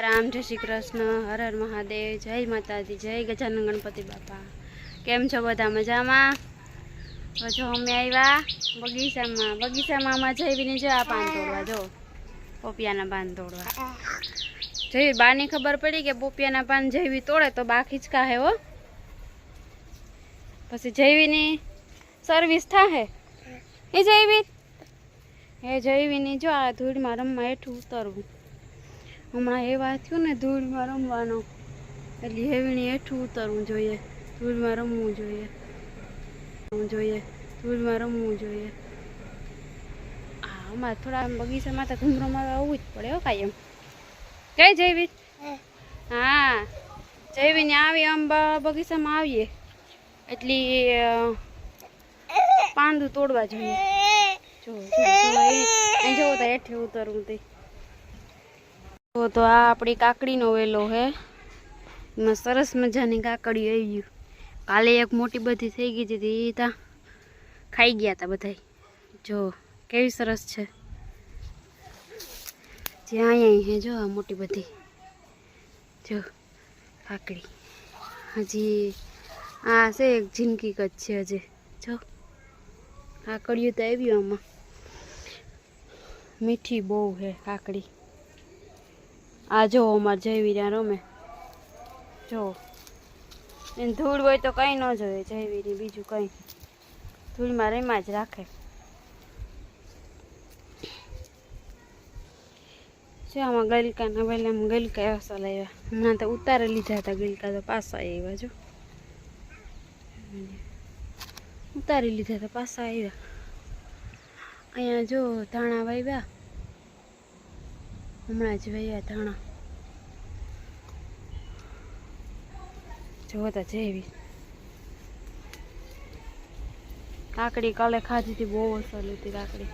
રામ, જય શ્રી કૃષ્ણ, હર હર મહાદેવ, જય માતાજી, જય ગજાનન ગણપતિ બાપા. કેમ છો બધા મજામાં? જો અમે આવ્યા બગીચામાં. બગીચામાં આમાં જઈને જો આ પાન તોડવા, જો. પોપિયાના પાન તોડવા. જઈ બાની ખબર પડી કે પોપિયાના પાન જૈવી તોડે તો બા ખીચકા હે. હો પછી જૈવીની સર્વિસ થાહે. એ જૈવી એ જૈવીની જો આ ધૂળમાં રમવા હેઠું ઉતરવું. હમણાં એ વાત થયું ને ધૂળમાં રમવાનો. એટલે હેવીણી હેઠું ઉતરવું જોઈએ. ધૂળમાં રમવું જોઈએ. રમવું જોઈએ. ધૂળમાં રમવું જોઈએ. હા અમારે થોડા આમ બગીચામાં તો ઘૂમરોમાં આવવું જ પડે હો કાંઈ એમ. કઈ જૈવી હા. જયવીને આવી આમ બગીચામાં આવીએ. એટલી પાંદું તોડવા જોઈએ. જો જો જો અહીં અહીં તો હેઠે ઉતરવું તે. તો તો આ આપણી કાકડીનો વેલો છે એમાં સરસ મજાની કાકડી આવી ગયું કાલે એક મોટી બધી થઈ ગઈ હતી એ ત્યાં ખાઈ ગયા હતા બધા જો, કેવી સરસ છે. જે અહીંયા હે, જો આ મોટી બધી. જો, કાકડી. હજી આ છે એક જિંદગી કચ્છ છે હજી. જો, કાકડીઓ તો આવ્યું આમાં. મીઠી બહુ છે કાકડી. આ જો અમાર જયવીર્યા રમે. જો. એને ધૂળ હોય તો કંઈ ન જોઈએ જયવીરી બીજું કંઈ ધૂળમાં રમ્યા જ રાખે. છે આમાં ગલકાના પહેલાં આમ ગલકા એવા લાવ્યા. હમણાં તો ઉતારે લીધા હતા ગલકા, તો પાસા આવ્યા જો. ઉતારી લીધા હતા પાસા આવ્યા. અહીંયા જો ધાણા વાવ્યા. હમણાં જ વૈયા ધાણા. જોતા જેવી. કાકડી કાલે ખાધી હતી, બહુ અસર લીધી કાકડી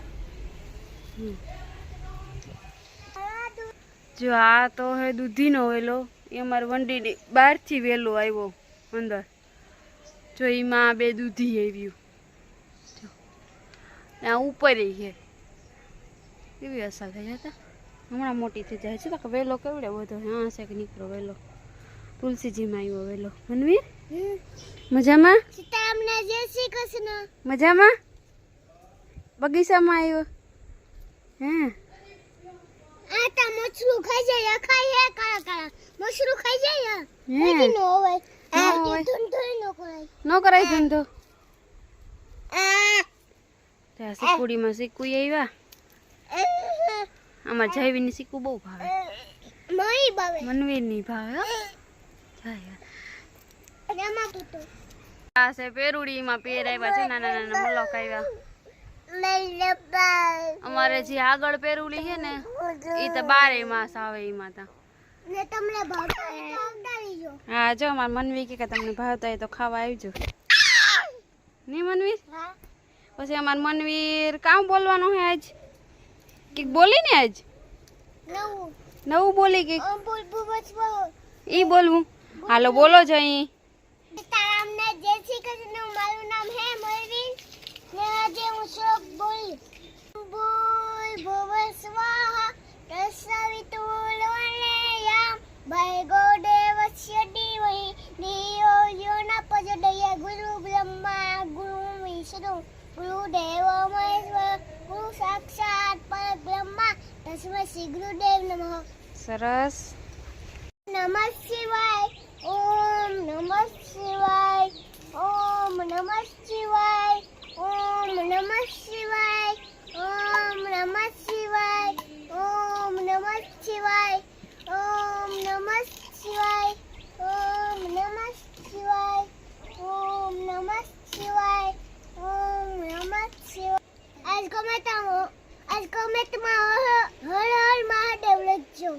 જો આ તો હે દૂધીનો વેલો. એ અમારે વંડીની બહારથી વેલો આવ્યો અંદર. જો એમાં બે દૂધી આવ્યું. આ ઉપર છે. કેવી અસર થઈ હતા? હમણાં મોટી થઈ જાય. છે તો વેલો કેવડે બધો હા છે કે નીકળો વેલો તુલસીજીમાં આવ્યો વેલો મનવીર મજામાં? તમને જય શ્રી કૃષ્ણ મજામાં? બગીચામાં આવ્યો હે? આ તા મછલું ખાઈ જાય ખાઈ હે? કાળા કાળા મછલું ખાઈ જાય હે હે નો હોય. આ હોય. ધૂન ધૂન નો કરાય ન કરાય ધંધો? આ. ત્યાં સિકુડીમાં સિકુઈ આવ્યા આમાં જયવીની સિકુ બહુ ભાવે. મનવીરની ભાવે આ છે પેરુડીમાં પેર આવ્યા છે નાના નાના મલોક આવ્યા અમારે જે આગળ પેરુડી છે ને એ તો બારે માસ આવે એમાં તા ને તમને ભાવતા આવતાવી જો. હા જો મારા મનવી કે કે તમને ભાવતા હોય તો ખાવા આવજો. નહીં મનવીર પછી અમાર મનવીર કામ બોલવાનું હે આજ? કે બોલી ને આજ? નવું. નવું બોલી કે ઈ બોલવું. હાલો બોલો જ અહીં. તારામને જય શ્રી કૃષ્ણ મારું નામ હે મરવીન ને આજે હું શ્લોક બોલી. બોલ ભુવ સ્વાહા તસ્સવિતુલ વરેયમ ભર્ગો દેવસ્ય ધીમહિ નિયો યો ન પ્રચોદયાત ગુરુ બ્રહ્મા ગુરુ વિષ્ણુ ગુરુ દેવ મહેશ્વર ગુરુ સાક્ષાત પરબ્રહ્મા તસ્મૈ શ્રી ગુરુદેવ નમઃ. સરસ. નમઃ શિવાય ઓમ નમઃ શિવાય ઓમ નમઃ શિવાય ઓમ નમઃ શિવાય ઓમ નમઃ શિવાય ઓમ નમઃ શિવાય ઓમ નમઃ શિવાય ઓમ નમઃ શિવાય ઓમ નમઃ શિવાય ઓમ નમઃ શિવાય આજ કોમેન્ટમાં આજ કોમેન્ટમાં હર હર મહાદેવ લખજો.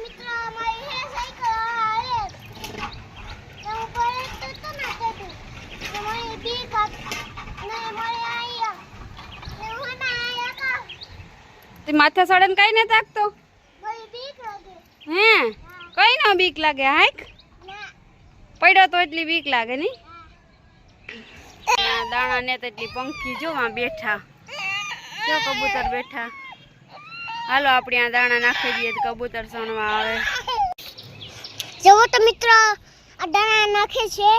મિત્ર અમારી હે સાયકલ આવે. તો હું તો તો ના કહેતું તો બી કાપ ને મને આયા ને હું ના આયા કા? તે માથા સડન કઈ ને તાકતો મને બીક લાગે. હે? કઈ ના બીક લાગે હાઈક પડ્યો તો એટલી બીક લાગે નહીં? દાણા ને તો એટલી પંખી જો આ બેઠા. જો કબૂતર બેઠા. હાલો આપણે આ દાણા નાખી દઈએ તો કબૂતર સણવા આવે. જુઓ તો મિત્રો આ દાણા નાખે છે.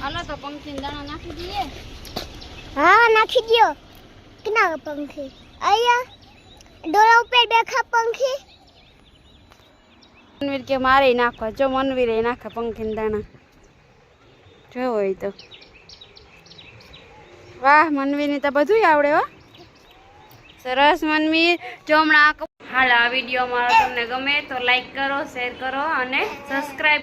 હાલો તો પંખી દાણા નાખી દઈએ. હા નાખી દો કિના પંખી? અહીંયા ડોરા ઉપર બેઠા પંખી. મનવીર કે મારે નાખવા. જો મનવીરે નાખે પંખી દાણા. જો હોય તો. વાહ, મનવીની તો બધું આવડે હો. સરસ, મનવી. જો હાલ, આ વીડિયો મારો તમને ગમે તો લાઈક કરો શેર કરો અને સબસ્ક્રાઈબ